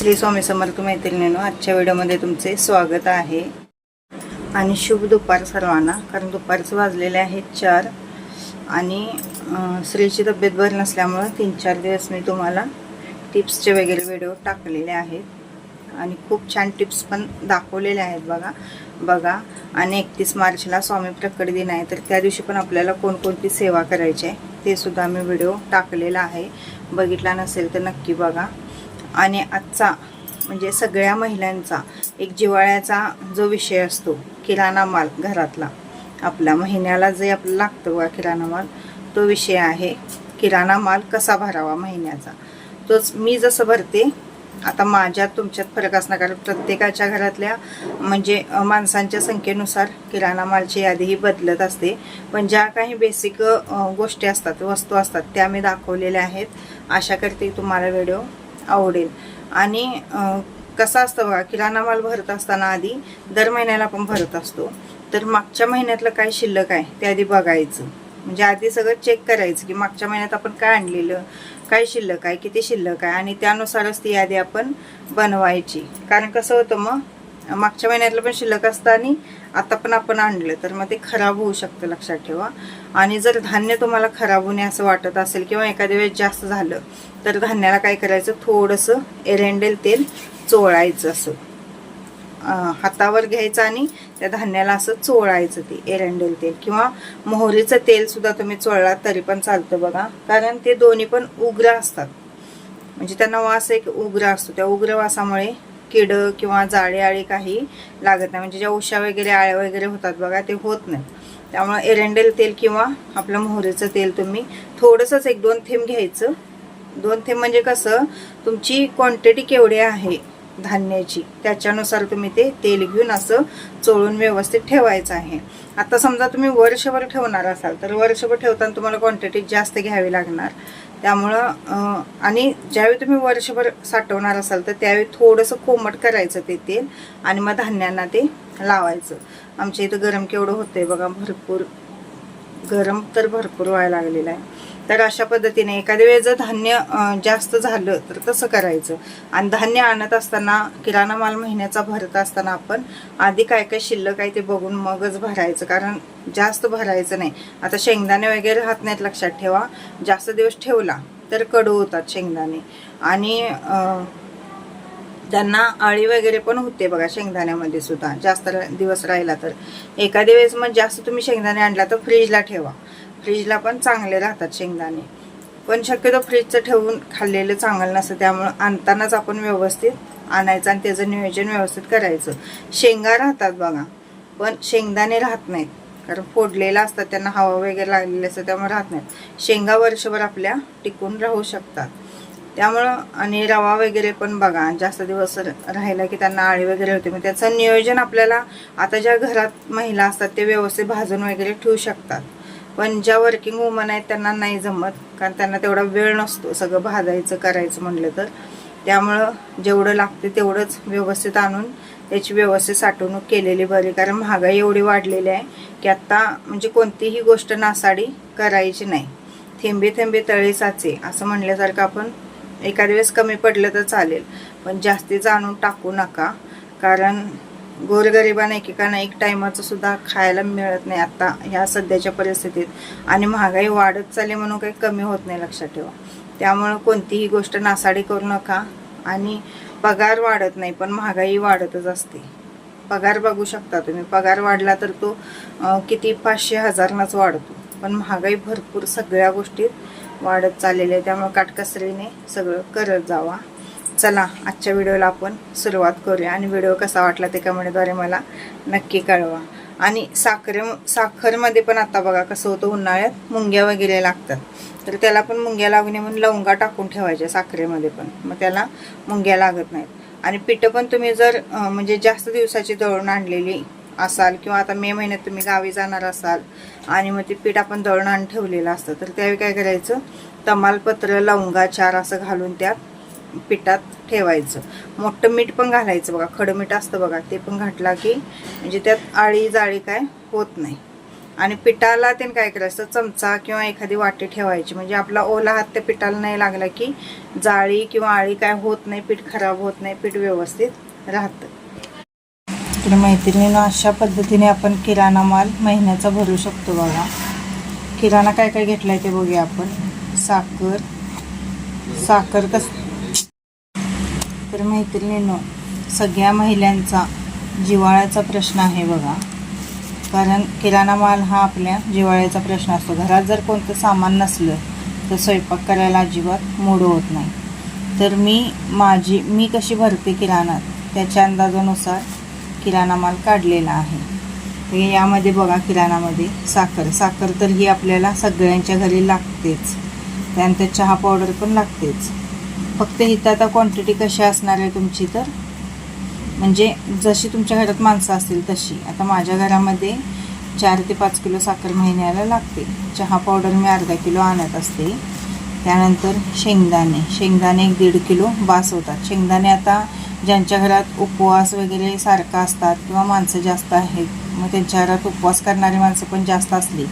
श्री स्वामी समर्थ मैत्रिणीनो आजच्या व्हिडिओमध्ये तुमचे स्वागत आहे. आणि शुभ दुपार सर्वांना कारण दुपारचं वाजलेले आहेत चार आणि स्त्रीची श्रीची तब्येत बरी नसल्यामुळं तीन चार दिवस मी तुम्हाला टिप्सचे वगैरे व्हिडिओ टाकलेले आहेत. आणि खूप छान टिप्स पण दाखवलेले आहेत बघा. बघा आणि एकतीस मार्चला स्वामी प्रकट दिन आहे तर त्या दिवशी पण आपल्याला कोणकोणती सेवा करायची आहे ते सुद्धा मी व्हिडिओ टाकलेला आहे. बघितला नसेल तर नक्की बघा. आणि आजचा म्हणजे सगळ्या महिलांचा एक जिवाळ्याचा जो विषय असतो किराणा माल घरातला आपल्या महिन्याला जे आपलं लागतं बघा किराणा माल तो विषय आहे किराणा माल कसा भरावा महिन्याचा? तोच मी जसं भरते आता माझ्यात तुमच्यात फरक असणार कारण प्रत्येकाच्या घरातल्या म्हणजे माणसांच्या संख्येनुसार किराणा मालची यादी ही बदलत असते. पण ज्या काही बेसिक गोष्टी असतात वस्तू असतात त्या मी दाखवलेल्या आहेत. आशा करते तुम्हाला व्हिडिओ आवडेल. आणि कसं असतं बघा किराणा माल भरत असताना आधी दर महिन्याला आपण भरत असतो. तर मागच्या महिन्यातलं काय शिल्लक आहे ते आधी बघायचं. म्हणजे आधी सगळं चेक करायचं की मागच्या महिन्यात आपण काय आणलेलं काय शिल्लक आहे किती शिल्लक आहे आणि त्यानुसारच ती यादी आपण बनवायची. कारण कसं होतं मग मागच्या महिन्यातलं पण शिल्लक असतं आणि आता पण आपण आणलं तर मग ते खराब होऊ शकतं लक्षात ठेवा. आणि जर धान्य तुम्हाला खराब होणे असं वाटत असेल किंवा एखाद्या वेळेस जास्त झालं तर धान्याला काय करायचं? थोडंसं एरेंडेल तेल चोळायचं असं. हातावर घ्यायचं आणि त्या धान्याला असं चोळायचं ते एरंडेल तेल किंवा मोहरीचं तेलसुद्धा तुम्ही चोळलात तरी पण चालतं बघा कारण ते दोन्ही पण उग्र असतात. म्हणजे त्यांना वास एक उग्र असतो. त्या उग्र वासामुळे किड किंवा जाळे आळी काही लागत नाही. म्हणजे ज्या उशा वगैरे आळ्या वगैरे होतात बघा ते होत नाही. त्यामुळे एरंडेल तेल किंवा आपलं मोहरीचं तेल तुम्ही थोडंसंच एक दोन थेंब घ्यायचं. दोन थेंब म्हणजे कसं तुमची क्वांटिटी केवढी आहे धान्याची त्याच्यानुसार तुम्ही ते तेल घेऊन असं चोळून व्यवस्थित ठेवायचं आहे. आता समजा तुम्ही वर्षभर ठेवणार असाल तर वर्षभर ठेवताना तुम्हाला क्वांटिटी जास्त घ्यावी लागणार. त्यामुळं आणि ज्यावेळी तुम्ही वर्षभर साठवणार असाल तर त्यावेळी थोडंसं कोमट करायचं ते तेल आणि मग धान्यांना ते लावायचं. आमच्या इथं गरम केवढं होतंय बघा भरपूर गरम तर भरपूर व्हायला लागलेलं आहे. तर अशा पद्धतीने एखाद्या वेळेस जर धान्य जास्त झालं तर तसं करायचं? आणि धान्य आणत असताना किराणा माल महिन्याचा भरत असताना आपण आधी काय काय शिल्लक आहे ते बघून मगच भरायचं. कारण जास्त भरायचं नाही. आता शेंगदाणे वगैरे राहत नाहीत लक्षात ठेवा. जास्त दिवस ठेवला तर कडू होतात शेंगदाणे. आणि त्यांना आळी वगैरे पण होते बघा शेंगदाण्यामध्ये सुद्धा. जास्त दिवस राहिला तर. एखाद्या वेळेस मग जास्त तुम्ही शेंगदाणे आणला तर फ्रीजला ठेवा. फ्रीजला पण चांगले राहतात शेंगदाणे. पण शक्यतो फ्रीजचं ठेवून खाल्लेलं चांगलं नसतं त्यामुळं आणतानाच आपण व्यवस्थित आणायचं आणि त्याचं नियोजन व्यवस्थित करायचं. शेंगा राहतात बघा पण शेंगदाणे राहत नाहीत. कारण फोडलेलं असतात त्यांना हवा वगैरे लागलेली असतं त्यामुळे राहत नाहीत. शेंगा वर्षभर आपल्या टिकून राहू शकतात. त्यामुळं आणि रवा वगैरे पण बघा जास्त दिवस राहिला की त्यांना आळी वगैरे होते मग त्याचं नियोजन आपल्याला आता ज्या घरात महिला असतात ते व्यवस्थित भाजून वगैरे ठेवू शकतात. पण ज्या वर्किंग वुमन आहेत त्यांना नाही जमत. कारण त्यांना तेवढा वेळ नसतो सगळं भाजायचं करायचं म्हटलं तर. त्यामुळं जेवढं लागते तेवढंच व्यवस्थित आणून त्याची व्यवस्थित साठवणूक केलेली बरी. कारण महागाई एवढी वाढलेली आहे की आत्ता म्हणजे कोणतीही गोष्ट नासाडी करायची नाही. थेंबे थेंबे तळे साचे असं म्हणल्यासारखं आपण एखाद्या वेळेस कमी पडलं तर चालेल. पण जास्तीच आणून टाकू नका. कारण गोरगरिबांना एकेकांना एक टायमाचं सुद्धा खायला मिळत नाही आता ह्या सध्याच्या परिस्थितीत. आणि महागाई वाढत चालली म्हणून काही कमी होत नाही लक्षात ठेवा. त्यामुळं कोणतीही गोष्ट नासाडी करू नका. आणि पगार वाढत नाही पण महागाई वाढतच असते. पगार बघू शकता तुम्ही. पगार वाढला तर तो किती पाचशे हजारनाच वाढतो. पण महागाई भरपूर सगळ्या गोष्टीत वाढत चाललेली आहे. त्यामुळे काटकसरीने सगळं करत जावा. चला आजच्या व्हिडिओला आपण सुरुवात करूया. आणि व्हिडिओ कसा वाटला ते कमेंटद्वारे मला नक्की कळवा. आणि साखरे साखरमध्ये पण आता बघा कसं होतं उन्हाळ्यात मुंग्या वगैरे लागतात. तर त्याला पण मुंग्या लागू नये म्हणून लवंगा टाकून ठेवायच्या साखरेमध्ये पण. मग त्याला मुंग्या लागत नाहीत. आणि पिठं पण तुम्ही जर म्हणजे जास्त दिवसाची दळून आणलेली असाल किंवा आता मे महिन्यात तुम्ही गावी जाणार असाल आणि मग ते पीठ आपण दळून आणून ठेवलेलं असतं तर त्यावेळी काय करायचं? तमालपत्र लवंगा चार असं घालून त्यात पिठात ठेवायचं. मोठं मीठ पण घालायचं बघा. खडं मीठ असतं बघा ते पण घातला की म्हणजे त्यात आळी जाळी काय होत नाही. आणि पिठाला त्याने काय करायचं चमचा किंवा एखादी वाटी ठेवायची. म्हणजे आपला ओला हात त्या पिठाला नाही लागला की जाळी किंवा आळी काय होत नाही पीठ खराब होत नाही पीठ व्यवस्थित राहतं. तर मैत्रिणीनं अशा पद्धतीने आपण किराणा माल महिन्याचा भरू शकतो बघा. किराणा काय काय घेतला आहे ते बघूया आपण. साखर. साखर कस तर मैत्रिणीनं सगळ्या महिलांचा जिवाळ्याचा प्रश्न आहे बघा. कारण किराणा माल हा आपल्या जिवाळ्याचा प्रश्न असतो. घरात जर कोणतं सामान नसलं तर स्वयंपाक करायला अजिबात मूड होत नाही. तर मी माझी मी कशी भरते किराणात त्याच्या अंदाजानुसार किराणा माल काढलेला आहे. यामध्ये बघा किराणामध्ये साखर. साखर तर ही आपल्याला सगळ्यांच्या घरी लागतेच. त्यानंतर चहा पावडर पण लागतेच. फक्त इथं आता क्वांटिटी कशी असणार आहे तुमची तर? म्हणजे जशी तुमच्या घरात माणसं असतील तशी. आता माझ्या घरामध्ये चार ते पाच किलो साखर महिन्याला लागते. चहा पावडर मी अर्धा किलो आणत असते. त्यानंतर शेंगदाणे. शेंगदाणे एक दीड किलो बास होतात. शेंगदाणे आता ज्यांच्या घरात उपवास वगैरे सारखा असतात किंवा माणसं जास्त आहेत मग त्यांच्या घरात उपवास करणारी माणसं पण जास्त असली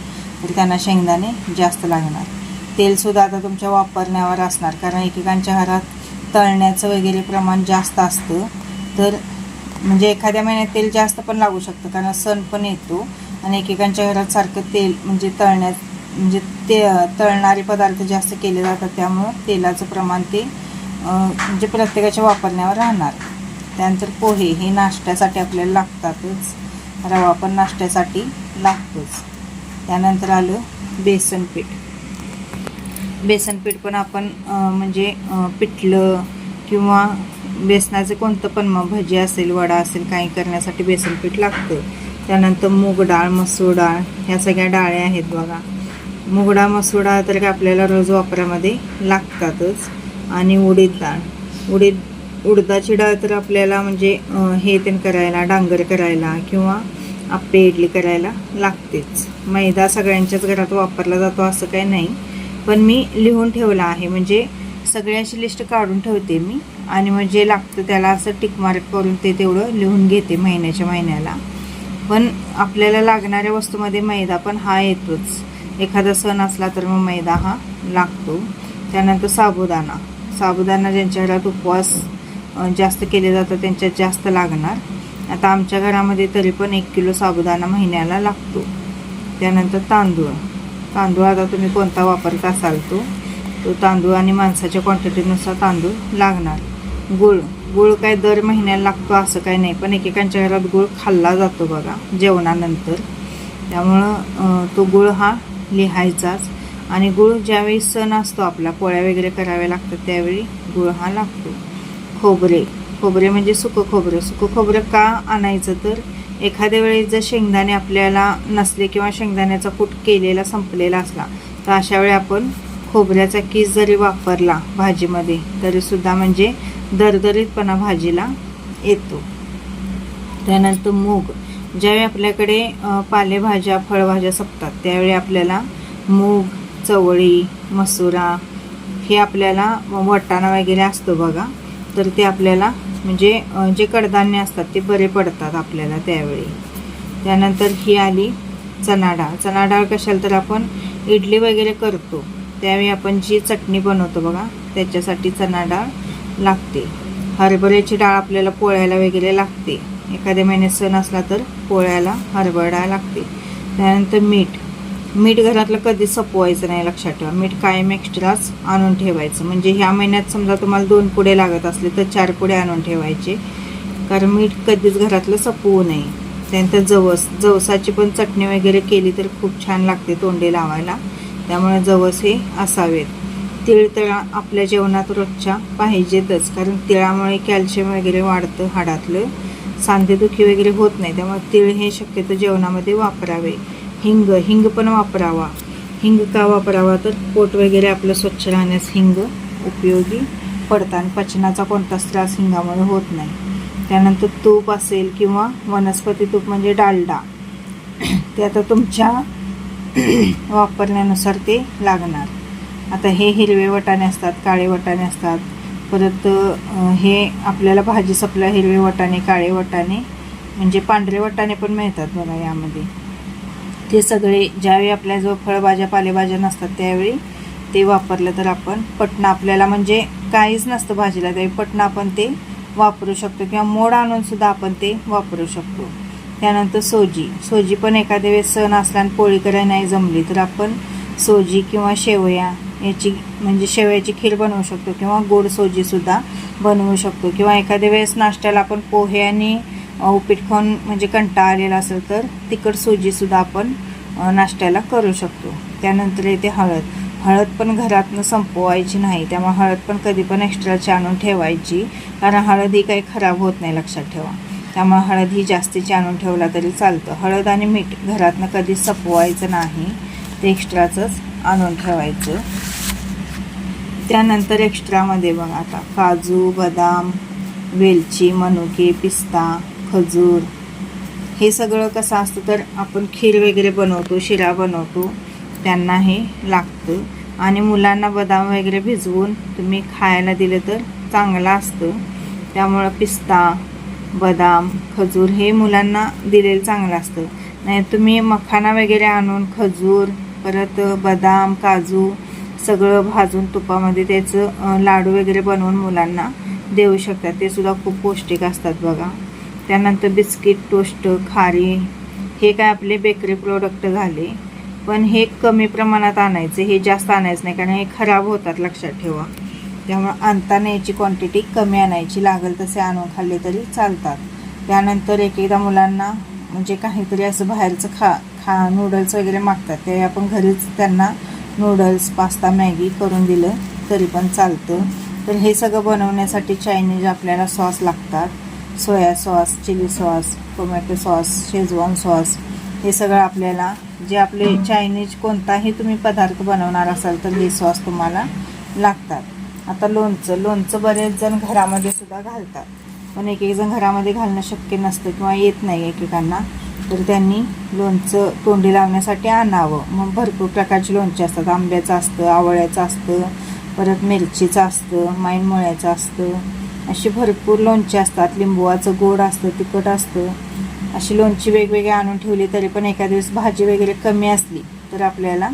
तर त्यांना शेंगदाणे जास्त लागणार. तेलसुद्धा आता तुमच्या वापरण्यावर असणार. कारण एकेकांच्या घरात तळण्याचं वगैरे प्रमाण जास्त असतं. तर म्हणजे एखाद्या महिन्यात तेल जास्त पण लागू शकतं. कारण सण पण येतो आणि एकेकांच्या घरात सारखं तेल म्हणजे तळण्यात म्हणजे ते तळणारे पदार्थ जास्त केले जातात. त्यामुळं तेलाचं प्रमाण ते म्हणजे प्रत्येकाच्या वापरण्यावर राहणार. त्यानंतर पोहे हे नाश्त्यासाठी आपल्याला लागतातच. रवा पण नाश्त्यासाठी लागतोच. त्यानंतर आलं बेसन पीठ बेसन पीठ पण आपण म्हणजे पिठलं किंवा बेसनाचं कोणतं पण मग भजी असेल वडा असेल काही करण्यासाठी बेसन पीठ लागतं त्यानंतर मूग डाळ मसूर डाळ ह्या सगळ्या डाळ्या आहेत बघा. मूग डाळ मसूर डाळ तर काय आपल्याला रोज वापरामध्ये लागतातच. आणि उडीद डाळ. उडीद उडदाची डाळ तर आपल्याला म्हणजे हे तेन करायला डांगर करायला किंवा आप्पे इडली करायला लागतेच. मैदा सगळ्यांच्याच घरात वापरला जातो असं काही नाही. पण मी लिहून ठेवला आहे. म्हणजे सगळ्यांची लिस्ट काढून ठेवते मी. आणि मग जे लागतं त्याला असं टिकमार्क करून ते तेवढं लिहून घेते महिन्याच्या महिन्याला. पण आपल्याला लागणाऱ्या वस्तूमध्ये मैदा पण हा येतोच. एखादा सण असला तर मग मैदा हा लागतो. त्यानंतर साबुदाणा. साबुदाणा ज्यांच्या घरात उपवास जास्त केले जातात त्यांच्यात जास्त लागणार. आता आमच्या घरामध्ये तरी पण एक किलो साबुदाणा महिन्याला लागतो. त्यानंतर तांदूळ. तांदूळ आता तुम्ही कोणता वापरत असाल तो तो तांदूळ आणि माणसाच्या क्वांटिटीनुसार तांदूळ लागणार. गुळ गुळ काय दर महिन्याला लागतो असं काही नाही पण एकेकांच्या घरात गुळ खाल्ला जातो बघा जेवणानंतर. त्यामुळं तो गुळ हा लिहायचाच. आणि गुळ ज्यावेळी सण असतो आपला पोळ्या वगैरे कराव्या लागतात त्यावेळी गुळ हा लागतो. खोबरे खोबरे म्हणजे सुकं खोबरं. सुकं खोबरं का आणायचं तर एखाद्या वेळी जर शेंगदाणे आपल्याला नसले किंवा शेंगदाण्याचा कूट केलेला संपलेला असला तर अशा वेळी आपण खोबऱ्याचा किस जरी वापरला भाजीमध्ये तरीसुद्धा म्हणजे दरदरीतपणा भाजीला येतो. त्यानंतर मूग. ज्यावेळी आपल्याकडे पालेभाज्या फळभाज्या संपतात त्यावेळी आपल्याला मूग चवळी मसुरा हे आपल्याला वटाणा वगैरे असतो बघा तर ते आपल्याला म्हणजे, म्हणजे जे कडधान्य असतात ते बरे पडतात आपल्याला त्यावेळी. त्यानंतर ही आली चणा डाळ चणा डाळ कशाला तर आपण इडली वगैरे करतो. त्यावेळी आपण जी चटणी बनवतो बघा त्याच्यासाठी चणा डाळ लागते. हरभऱ्याची डाळ आपल्याला पोळ्याला वगैरे लागते. एखाद्या महिन्यात सण असला तर पोळ्याला हरभरा डाळ लागते. त्यानंतर मीठ. मीठ घरातलं कधीच सपवायचं नाही लक्षात ठेवा. मीठ कायम एक्स्ट्राच आणून ठेवायचं. म्हणजे ह्या महिन्यात समजा तुम्हाला दोन पुढे लागत असले तर चार पुढे आणून ठेवायचे. कारण मीठ कधीच घरातलं सपवू नये. त्यानंतर जवस जवसाची पण चटणी वगैरे केली तर खूप छान लागते तोंडी लावायला. त्यामुळे जवस हे असावेत. तिळतळा आपल्या जेवणात रोजच्या पाहिजेतच. कारण तिळामुळे कॅल्शियम वगैरे वाढतं हाडातलं. सांधेदुखी वगैरे होत नाही. त्यामुळे तिळ हे शक्यतो जेवणामध्ये वापरावे. हिंग हिंग पण वापरावा. हिंग का वापरावा? तर पोट वगैरे आपलं स्वच्छ राहण्यास हिंग उपयोगी पडतं आणि पचनाचा कोणताच त्रास हिंगामुळे होत नाही. त्यानंतर तूप असेल किंवा वनस्पती तूप म्हणजे डालडा. ते आता तुमच्या वापरण्यानुसार ते लागणार. आता हे हिरवे वटाणे असतात काळे वटाणे असतात. परत हे आपल्याला भाजी सपला हिरवे वटाणे काळे वटाणे म्हणजे पांढरे वटाणे पण मिळतात बघा यामध्ये. ते सगळे ज्यावेळी आपल्याजवळ फळभाज्या पालेभाज्या नसतात त्यावेळी ते वापरलं तर आपण पटणं आपल्याला म्हणजे काहीच नसतं भाजीला त्यावेळी पटणं आपण ते वापरू शकतो किंवा मोड आणूनसुद्धा आपण ते वापरू शकतो. त्यानंतर सोजी. सोजी पण एखाद्या वेळेस सण असला आणि पोळी करायला नाही जमली तर आपण सोजी किंवा शेवया याची म्हणजे शेवयाची खीर बनवू शकतो किंवा गोड सोजीसुद्धा बनवू शकतो किंवा एखाद्या वेळेस नाश्त्याला आपण पोहे आणि उपीट खाऊन म्हणजे कंटाळा आलेला असेल तर तिखट सुजीसुद्धा आपण नाश्त्याला करू शकतो. त्यानंतर येते हळद. हळद पण घरातनं संपवायची नाही त्यामुळे हळद पण कधी पण एक्स्ट्राची आणून ठेवायची कारण हळद ही काही खराब होत नाही लक्षात ठेवा. त्यामुळे हळद ही जास्तीची आणून ठेवला तरी चालतं. हळद आणि मीठ घरातनं कधी संपवायचं नाही ते एक्स्ट्राचंच आणून ठेवायचं. त्यानंतर एक्स्ट्रामध्ये बघा आता काजू बदाम वेलची मनुके पिस्ता खजूर. हे सगळं कसं असतं तर आपण खीर वगैरे बनवतो शिरा बनवतो त्यांना हे लागतं. आणि मुलांना बदाम वगैरे भिजवून तुम्ही खायला दिलं तर चांगलं असतं. त्यामुळं पिस्ता बदाम खजूर हे मुलांना दिलेलं चांगलं असतं. नाही तुम्ही मखाना वगैरे आणून खजूर परत बदाम काजू सगळं भाजून तुपामध्ये त्याचं लाडू वगैरे बनवून मुलांना देऊ शकतात ते सुद्धा खूप पौष्टिक असतात बघा. त्यानंतर बिस्किट टोस्ट खारी हे काय आपले बेकरी प्रोडक्ट झाले. पण हे कमी प्रमाणात आणायचे हे जास्त आणायचं नाही कारण हे खराब होतात लक्षात ठेवा. त्यामुळे आणताना याची क्वांटिटी कमी आणायची लागेल तसे आणून खाल्ले तरी चालतात. त्यानंतर एक एकदा मुलांना म्हणजे काहीतरी असं बाहेरचं खा खा नूडल्स वगैरे मागतात ते आपण घरीच त्यांना नूडल्स पास्ता मॅगी करून दिलं तरी पण चालतं. तर हे सगळं बनवण्यासाठी चायनीज आपल्याला सॉस लागतात. Soya sauce chilli sauce tomato sauce schezwan sauce हे सगळं आपल्याला जे आपले चायनीज कोणताही तुम्ही पदार्थ बनवणार असाल तर हे सॉस तुम्हाला लागतात. आता लोणचं लोणचं बरेच जण घरामध्ये सुद्धा घालतात. पण एक एक जण घरामध्ये घालणं शक्य नसतं किंवा येत नाही एकेकांना तर त्यांनी लोणचं तोंडी लावण्यासाठी आणावं. मग भरपूर प्रकारची लोणची असतात. आंब्याचं असतं आवळ्याचं असतं परत मिरचीचं असतं माईनमुळ्याचं असतं. अशी भरपूर लोणची असतात. लिंबुवाचं गोड असतं तिखट असतं. अशी लोणची वेगवेगळी आणून ठेवली तरी पण एखाद्या दिवस भाजी वगैरे कमी असली तर आपल्याला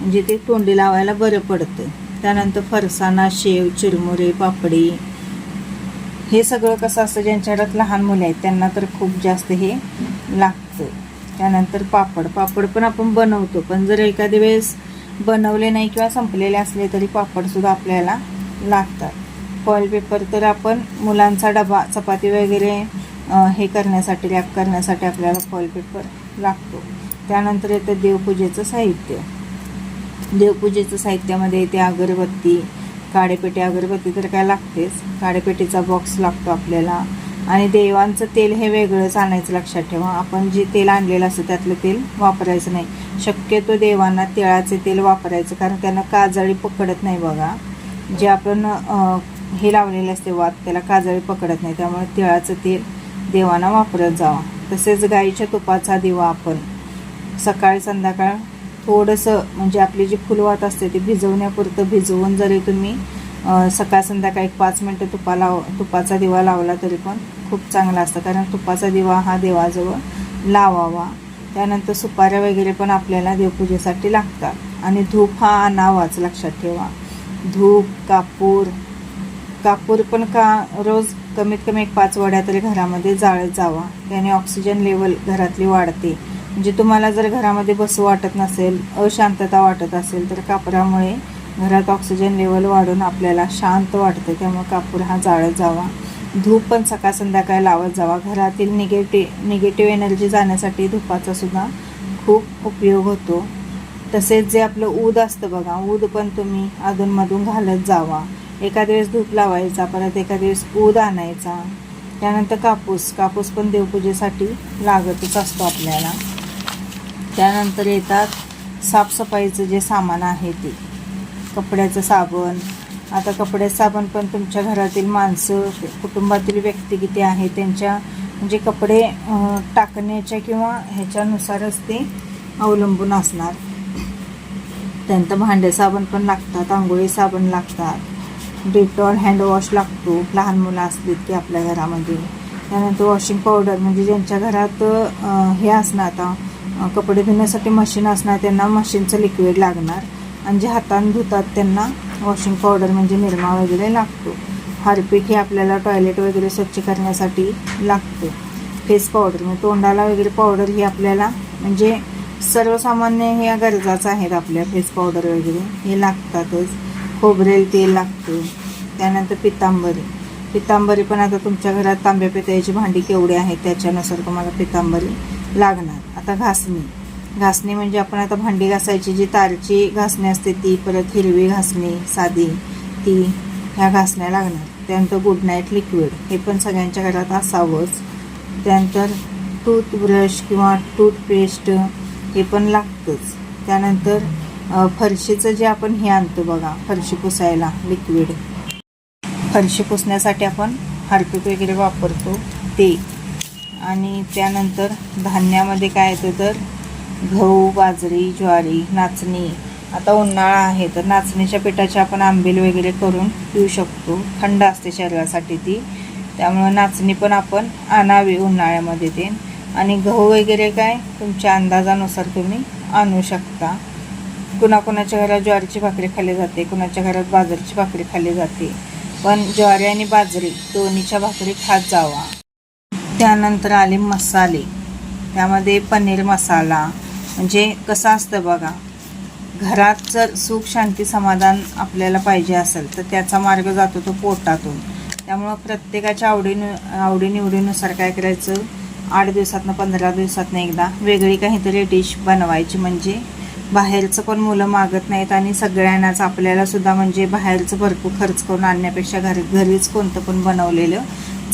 म्हणजे ते तोंडी लावायला बरं पडतं. त्यानंतर फरसाणा शेव चिरमुरे पापडी. हे सगळं कसं असतं ज्यांच्या लहान मुले आहेत त्यांना तर खूप जास्त हे लागतं. त्यानंतर पापड. पापड पण आपण बनवतो पण जर एखाद्या वेळेस बनवले नाही किंवा संपलेले असले तरी पापडसुद्धा आपल्याला लागतात. फॉईल पेपर तर आपण मुलांचा डबा चपाती वगैरे हे करण्यासाठी रॅप करण्यासाठी आपल्याला फॉईल पेपर लागतो. त्यानंतर येतं देवपूजेचं साहित्य. देवपूजेचं साहित्यामध्ये येते अगरबत्ती काडेपेटी अगरबत्ती तर काय लागतेच. काडेपेटीचा बॉक्स लागतो आपल्याला. आणि देवांचं तेल हे वेगळंच आणायचं लक्षात ठेवा. आपण जे तेल आणलेलं असतं त्यातलं तेल वापरायचं नाही. शक्यतो देवांना तिळाचे तेल वापरायचं कारण त्यांना काजळी पकडत नाही बघा. जे आपण हे लावलेले असते वात त्याला काजळी पकडत नाही. त्यामुळे तिळाचं तेल देवांना वापरत जावा. तसेच गाईच्या तुपाचा दिवा आपण सकाळी संध्याकाळ थोडंसं म्हणजे आपली जी फुलवात असते ती भिजवण्यापुरतं भिजवून जरी तुम्ही सकाळ संध्याकाळ एक पाच मिनटं तुपा लाव तुपाचा दिवा लावला तरी पण खूप चांगला असतं. कारण तुपाचा दिवा हा देवाजवळ लावावा. त्यानंतर सुपाऱ्या वगैरे पण आपल्याला देवपूजेसाठी लागतात. आणि धूप हा आणावाच लक्षात ठेवा. धूप कापूर. कापूर पण का रोज कमीत कमी एक पाच वड्या तरी घरामध्ये जाळत जावा. त्याने ऑक्सिजन लेवल घरातली वाढते. म्हणजे तुम्हाला जर घरामध्ये बसू वाटत नसेल अशांतता वाटत असेल तर कापरामुळे घरात ऑक्सिजन लेवल वाढून आपल्याला शांत वाटतं. त्यामुळे कापूर हा जाळत जावा. धूप पण सकाळ संध्याकाळी लावत जावा. घरातील निगेटिव्ह निगेटिव्ह एनर्जी जाण्यासाठी धुपाचा सुद्धा खूप उपयोग होतो. तसेच जे आपलं ऊद असतं बघा ऊद पण तुम्ही अधूनमधून घालत जावा. एखाद्या वेळेस धूप लावायचा परत एखाद्या वेळेस ऊद आणायचा. त्यानंतर कापूस कापूस पण देवपूजेसाठी लागतच असतो आपल्याला. त्यानंतर येतात साफसफाईचं जे सामान आहे ते. कपड्याचं साबण. आता कपड्याचं साबण पण तुमच्या घरातील माणसं कुटुंबातील व्यक्ती किती आहे त्यांच्या म्हणजे कपडे टाकण्याच्या किंवा ह्याच्यानुसारच ते अवलंबून असणार. त्यानंतर भांडे साबण पण लागतात आंघोळी साबण लागतात. डिटॉल हँडवॉश लागतो. लहान मुलं असलीत की आपल्या घरामध्ये. त्यानंतर वॉशिंग पावडर म्हणजे ज्यांच्या घरात हे असणं आता कपडे धुण्यासाठी मशीन असणार त्यांना मशीनचं लिक्विड लागणार. आणि जे हातानं धुतात त्यांना वॉशिंग पावडर म्हणजे निरमा वगैरे लागतो. हार्पिक हे आपल्याला टॉयलेट वगैरे स्वच्छ करण्यासाठी लागतो. फेस पावडर म्हणजे तोंडाला वगैरे पावडर ही आपल्याला म्हणजे सर्वसामान्य ह्या गरजाच आहेत आपल्या फेस पावडर वगैरे. हे लागतातच. खोबरेल तेल लागतं. त्यानंतर पितांबरी. पितांबरी पण आता तुमच्या घरात तांब्या पितळ्याची भांडी केवढी आहेत त्याच्यानुसार तुम्हाला पितांबरी लागणार. आता घासणी. घासणी म्हणजे आपण आता भांडी घासायची जी तारची घासणी असते ती परत हिरवी घासणी साधी ती ह्या घासण्या लागणार. त्यानंतर गुड नाईट लिक्विड हे पण सगळ्यांच्या घरात असावंच. त्यानंतर टूथब्रश किंवा टूथपेस्ट हे पण लागतंच. त्यानंतर फरशीचं जे आपण हे आणतो बघा फरशी पुसायला लिक्विड फरशी पुसण्यासाठी आपण हार्पिक वगैरे वापरतो ते. आणि त्यानंतर धान्यामध्ये काय येतं तर गहू बाजरी ज्वारी नाचणी. आता उन्हाळा आहे तर नाचणीच्या पिठाचे आपण आंबेल वगैरे करून पिऊ शकतो. थंड असते शरीरासाठी ती. त्यामुळं नाचणी पण आपण आणावी उन्हाळ्यामध्ये ते. आणि गहू वगैरे काय तुमच्या अंदाजानुसार तुम्ही आणू शकता. कुणाकुणाच्या घरात ज्वारीची भाकरी खाल्ली जाते कुणाच्या घरात बाजरीची भाकरी खाल्ली जाते. पण ज्वारी आणि बाजरी दोन्हीच्या भाकरी खात जावा. त्यानंतर आले मसाले. त्यामध्ये पनीर मसाला. म्हणजे कसं असतं बघा घरात जर सुख शांती समाधान आपल्याला पाहिजे असेल तर त्याचा मार्ग जातो तो पोटातून. त्यामुळं प्रत्येकाच्या आवडीनु आवडीनिवडीनुसार काय करायचं? आठ दिवसातनं पंधरा दिवसातनं एकदा वेगळी काहीतरी डिश बनवायची. म्हणजे बाहेरचं पण मुलं मागत नाहीत आणि सगळ्यांनाच आपल्यालासुद्धा म्हणजे बाहेरचं भरपूर खर्च करून आणण्यापेक्षा घरी घरीच कोणतं पण बनवलेलं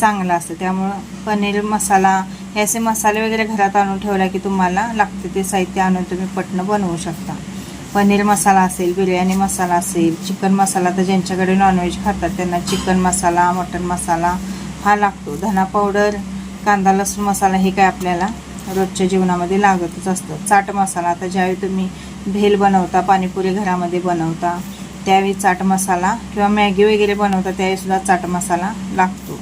चांगलं असतं. त्यामुळं पनीर मसाला हे असे मसाले वगैरे घरात आणून ठेवला की तुम्हाला लागते ते साहित्य आणून तुम्ही पटणं बनवू शकता. पनीर मसाला असेल बिर्याणी मसाला असेल चिकन मसाला तर ज्यांच्याकडे नॉनव्हेज खातात त्यांना चिकन मसाला मटन मसाला हा लागतो. धना पावडर कांदा लसूण मसाला हे काय आपल्याला रोजच्या जीवनामध्ये लागतच असतं. चाट मसाला आता ज्यावेळी तुम्ही भेल बनवता पाणीपुरी घरामध्ये बनवता त्यावेळी चाट मसाला किंवा मॅगी वगैरे बनवता त्यावेळीसुद्धा चाट मसाला लागतो.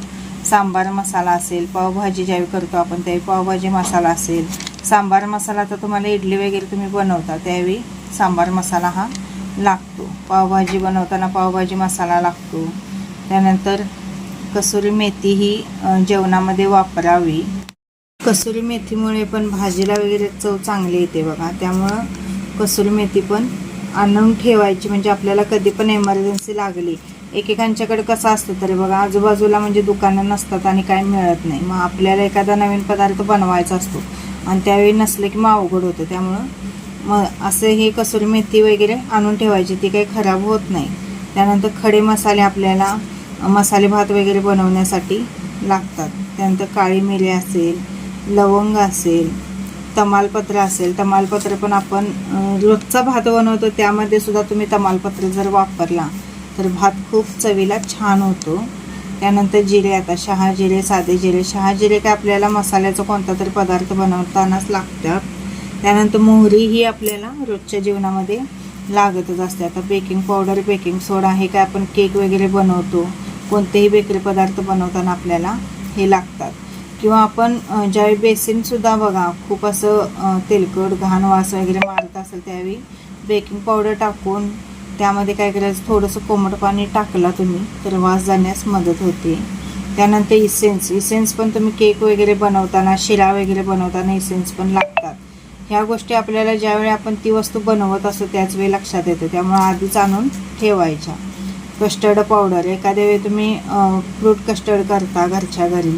सांबार मसाला असेल पावभाजी ज्यावेळी करतो आपण त्यावेळी पावभाजी मसाला असेल. सांबार मसाला तर तुम्हाला इडली वगैरे तुम्ही बनवता त्यावेळी सांबार मसाला हा लागतो. पावभाजी बनवताना पावभाजी मसाला लागतो. त्यानंतर कसुरी मेथी ही जेवणामध्ये वापरावी. कसुरी मेथीमुळे पण भाजीला वगैरे चव चांगली येते बघा. त्यामुळं कसुरी मेथी पण आणून ठेवायची. म्हणजे आपल्याला कधी पण एमर्जन्सी लागली एकेकांच्याकडे कसं असतं तरी बघा आजूबाजूला म्हणजे दुकानं नसतात आणि काय मिळत नाही. मग आपल्याला एखादा नवीन पदार्थ बनवायचा असतो आणि त्यावेळी नसलं की मग अवघड होतं. त्यामुळं मग असं हे कसुरी मेथी वगैरे आणून ठेवायची. ती काही खराब होत नाही. त्यानंतर खडे मसाले आपल्याला मसाले भात वगैरे बनवण्यासाठी लागतात. त्यानंतर काळी मिरी असेल लवंग असेल तमालपत्र असेल. तमालपत्र पण आपण रोजचा भात बनवतो त्यामध्ये सुद्धा तुम्ही तमालपत्र जर वापरला तर भात खूप चवीला छान होतो. त्यानंतर जिरे आता शहा जिरे साधे जिरे. शहा जिरे काय आपल्याला मसाल्याचा कोणता तरी पदार्थ बनवतानाच लागतात. त्यानंतर मोहरी ही आपल्याला रोजच्या जीवनामध्ये लागतच असते. आता बेकिंग पावडर बेकिंग सोडा हे काय आपण केक वगैरे बनवतो. कोणतेही बेकरी पदार्थ बनवताना आपल्याला हे लागतात. किंवा आपण ज्यावेळी बेसिनसुद्धा बघा खूप असं तेलकट घाण वास वगैरे मारत असेल त्यावेळी बेकिंग पावडर टाकून त्यामध्ये काय करायचं थोडंसं कोमट पाणी टाकला तुम्ही तर वास जाण्यास मदत होते. त्यानंतर इसेन्स इसेन्स पण तुम्ही केक वगैरे बनवताना शिरा वगैरे बनवताना इसेन्स पण लागतात. ह्या गोष्टी आपल्याला ज्यावेळी आपण ती वस्तू बनवत असतो त्याच वेळी लक्षात येतं. त्यामुळे आधीच आणून ठेवायच्या. कस्टर्ड पावडर एखाद्या वेळी तुम्ही फ्रूट कस्टर्ड करता घरच्या घरी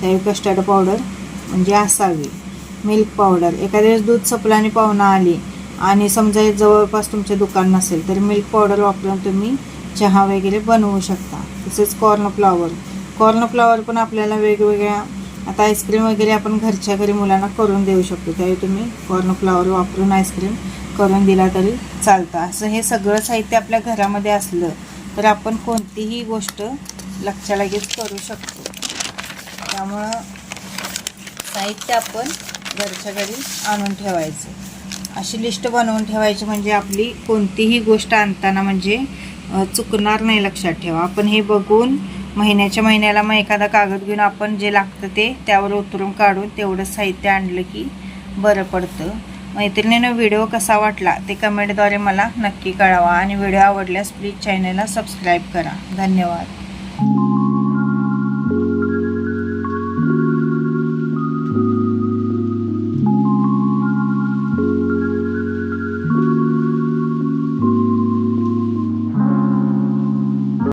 त्यावेळी कस्टर्ड पावडर म्हणजे असावी. मिल्क पावडर एखाद्या वेळेस दूध संपलं आणि पाहुणा आली आणि समजा जवळपास तुमचे दुकान नसेल तर मिल्क पावडर वापरून तुम्ही चहा वगैरे बनवू शकता. तसेच कॉर्न कॉर्नफ्लॉवर कॉर्न पण आपल्याला वेगवेगळ्या आता आईस्क्रीम वगैरे आपण घरच्या घरी मुलांना करून देऊ शकतो. त्यावेळी तुम्ही कॉर्नफ्लॉवर वापरून आईस्क्रीम करून दिला तरी चालतं. असं हे सगळं साहित्य आपल्या घरामध्ये असलं तर आपण कोणतीही गोष्ट लक्षात लगेच करू शकतो. त्यामुळं साहित्य आपण घरच्या घरी आणून ठेवायचं. अशी लिस्ट बनवून ठेवायची म्हणजे आपली कोणतीही गोष्ट आणताना म्हणजे चुकणार नाही लक्षात ठेवा. आपण हे बघून महिन्याच्या महिन्याला मग एखादा कागद घेऊन आपण जे लागतं ते त्यावर उतरून काढून तेवढं साहित्य आणलं की बरं पडतं. मैत्रिणीनं व्हिडिओ कसा वाटला ते कमेंटद्वारे मला नक्की कळवा आणि व्हिडिओ आवडल्यास प्लीज चॅनलला सबस्क्राईब करा. धन्यवाद.